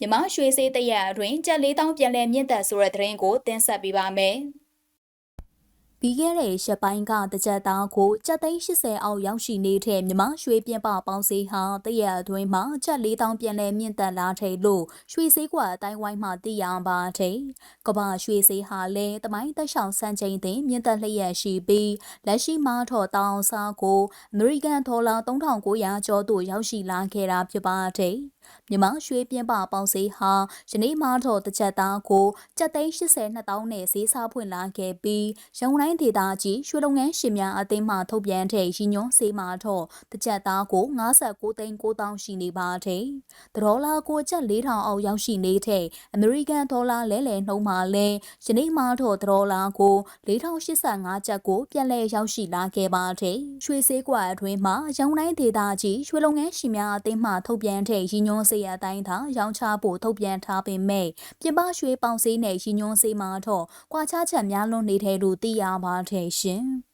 မြမရွှေစေးတရက်အတွင်းကြက်၄000ပြန်လည်မြင့်တက်ဆိုတဲ့သတင်းကိုတင်ဆက်ပေးပါမယ်။ပြီးခဲ့တဲ့ရက်ပိုင်းကတကြက်သားကိုကြက်သိန်း80အောက်ရောက်ရှိနေတဲ့မြမရွှေပြပပေါင်းစည်းဟာတရက်အတွင်းမှာကြက်4000ပြန်လည်မြင့်တက်လာတယ်လို့ရွှေစည်းကွာအတိုင်းဝိုင်းမှသိရပါတယ်။ကမ္ဘာရွှေစည်းဟာလည်းတမိုင်းသက်ဆောင်စံချိန်တင်မြင့်တက်လျက်ရှိပြီးလက်ရှိမှာထော်တောင်စားကိုအမေရိကန်ဒေါ်လာ3900ကျော်သို့ရောက်ရှိလာခဲ့တာဖြစ်ပါတ ယ်။မြမရွှေပြင်းပပေါင်းစည်းဟာယနေ့မှတော့တစ်ချက်သားကိုကျပ်သိန်း82တောင်းနဲ့ဈေးစားဖွင့်လာခဲ့ပြီးရုံတိုင်းဒေသကြီးရွှေလုပ်ငန်းရှင်များအသင်းမှထုတ်ပြန်တဲ့ရည်ညွှန်းဈေးမှာတော့တစ်ချက်သားကို59သိန်း9တောင်းရှိနေပါတယ်။ဒေါ်လာကိုကျပ်4000အောက်ရောက်ရှိနေတဲ့အမေရိကန်ဒေါ်လာလဲလှယ်နှုန်းမှာလဲယနေ့မှတော့ဒေါ်လာကို4085ကျပ်ကိုပြန်လည်ရောက်ရှိလာခဲ့ပါတယ်။ရွှေစည်းကွာအတွင်းမှာရုံတိုင်းဒေသကြီးရွှေလုပ်ငန်းရှင်များအသင်းမှထုတ်ပြန်တဲ့ရည်ညွှန်းဈေးအတိုင်းသာရောင်းချဖို့ထုတ်ပြန်ထားပေမဲ့ပြင်ပရွှေပေါင်ဈေးနဲ့ရည်ညွှန်းဈေးမှာတော့ကွာခြားချက်များလွန်နေတဲ့လို့သိရပါတယ်ရှင်။